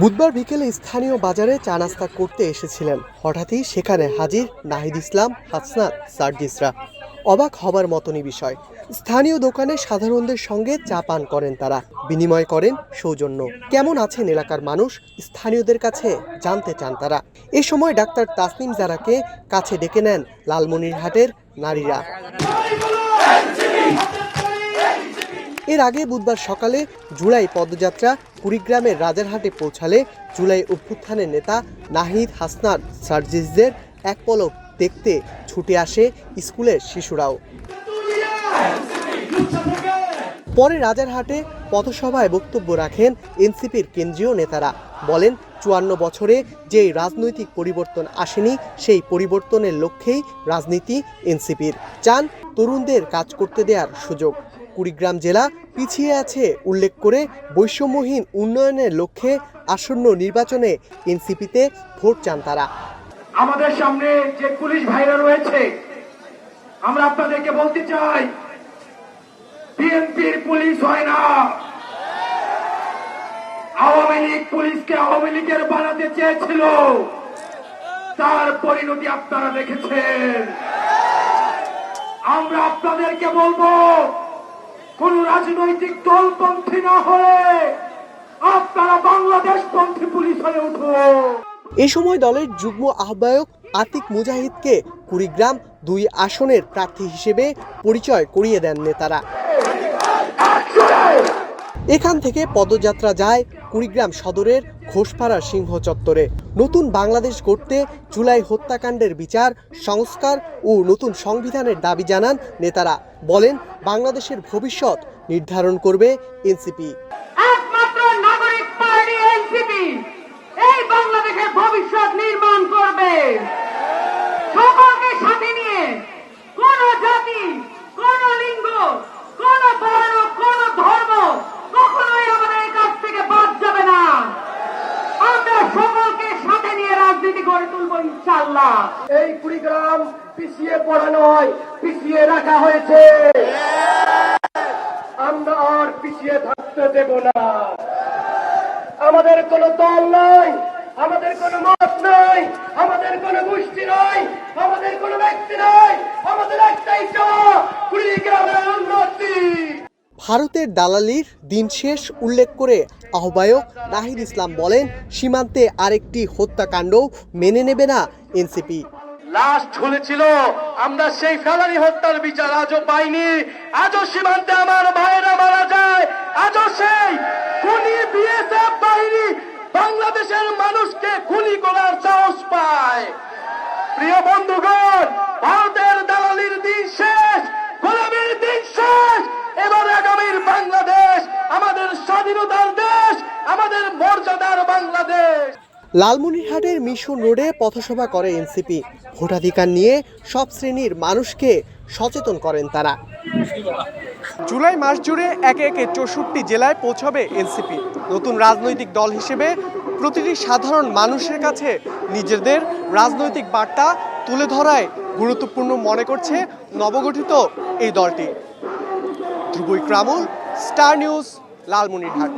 বুধবার বিকেলে স্থানীয় বাজারে চা নাস্তা করতে এসেছিলেন। হঠাৎই সেখানে হাজির নাহিদ ইসলাম, হাসনাত, সার্জিসরা। অবাক হবার মতনই বিষয়। স্থানীয় দোকানে সাধারণদের সঙ্গে চা পান করেন তারা। বিনিময় করেন সৌজন্য। কেমন আছেন এলাকার মানুষ? স্থানীয়দের কাছে জানতে চান তারা। এ সময় ডাক্তার তাসনিম জারাকে কাছে ডেকে নেন লালমনিরহাটের নারীরা। এর আগে বুধবার সকালে জুলাই পদযাত্রা কুড়িগ্রামের রাজারহাটে পৌঁছালে জুলাই অভ্যুত্থানের নেতা নাহিদ হাসনার সার্জিসদের এক পলক দেখতে ছুটে আসে স্কুলের শিশুরাও। পরে রাজারহাটে পথসভায় বক্তব্য রাখেন এনসিপির কেন্দ্রীয় নেতারা। বলেন, চুয়ান্ন বছরে যেই রাজনৈতিক পরিবর্তন আসেনি, সেই পরিবর্তনের লক্ষ্যেই রাজনীতি এনসিপির। চান তরুণদের কাজ করতে দেওয়ার সুযোগ। কুড়িগ্রাম জেলা পিছিয়ে আছে, উল্লেখ করে বৈষম্যহীন উন্নয়নের লক্ষ্যে আসন্ন নির্বাচনে এনসিপিতে ভোট চান তারা। আমাদের সামনে যে পুলিশ ভাইরা রয়েছে, আমরা আপনাদেরকে বলতে চাই, বিএনপির পুলিশ হয় না। আওয়ামী লীগ পুলিশকে আওয়ামী লীগের বানাতে চেয়েছিল। তার পরিণতি আপনারা দেখেছেন। আমরা আপনাদেরকে বলব কোন রাজনৈতিক দলপন্থী না হয়ে আপনারা বাংলাদেশ পন্থী পুলিশ হয়ে উঠব এ সময় দলের যুগ্ম আহ্বায়ক আতিক মুজাহিদকে কুড়িগ্রাম দুই আসনের প্রার্থী হিসেবে পরিচয় করিয়ে দেন নেতারা। এখান থেকে পদযাত্রা যায় কুড়িগ্রাম সদরের ঘোষপাড়া সিংহ চত্বরে। নতুন বাংলাদেশ গড়তে জুলাই হত্যাকাণ্ডের বিচার, সংস্কার ও নতুন সংবিধানের দাবি জানান নেতারা। বলেন, বাংলাদেশের ভবিষ্যৎ নির্ধারণ করবে এনসিপি। ভবিষ্যৎ নির্মাণ করবে। সকলকে সাথে নিয়ে কোন জাতি কোন লিঙ্গ কোন বর্ণ কোন ধর্ম কখনোই আমাদের কাছ থেকে বাদ যাবে না আমরা সকলকে সাথে নিয়ে রাজনীতি গড়ে তুলবো ইনশাল্লাহ এই কুড়িগ্রাম পিছিয়ে পড়া নয়, পিছিয়ে রাখা হয়েছে। আমরা আর পিছিয়ে থাকতে দেব না। আমাদের কোনো দল নাই, আমাদের কোনো মত নাই, আমাদের কোনো গোষ্ঠী নাই, আমাদের কোনো ব্যক্তি নাই, আমাদের একটাই চাওয়া কুড়িগ্রামের উন্নতি ভারতের দালালির দিন শেষ উল্লেখ করে আহ্বায়ক নাহিদ ইসলাম বলেন, সীমান্তে আরেকটি হত্যাকাণ্ড মেনে নেবে না এনসিপি। লাশ ঝুলেছিল, আমরা সেই ফেলানি হত্যার বিচার আজও পাইনি। আজও সীমান্তে আমার ভাইয়েরা মারা যায়, আজও সেই খুনি বিএসএফ বাহিনী বাংলাদেশের মানুষকে খুনি করার সাহস পায়। প্রিয় বন্ধুগণ ভারতের দালালির দিন শেষ গোলামীর দিন শেষ এবার আগামীর বাংলাদেশ আমাদের স্বাধীনতার দেশ আমাদের মর্যাদার বাংলাদেশ। লালমনিরহাটের মিশন রোডে পথসভা করে এনসিপি। ভোটাধিকার নিয়ে সব শ্রেণির মানুষকে সচেতন করেন তারা। জুলাই মাস জুড়ে একে একে চৌষট্টি জেলায় পৌঁছাবে এনসিপি। নতুন রাজনৈতিক দল হিসেবে প্রতিটি সাধারণ মানুষের কাছে নিজেদের রাজনৈতিক বার্তা তুলে ধরায় গুরুত্বপূর্ণ মনে করছে নবগঠিত এই দলটি। ধ্রুবই ক্রামুল স্টার নিউজ লালমনিরহাট।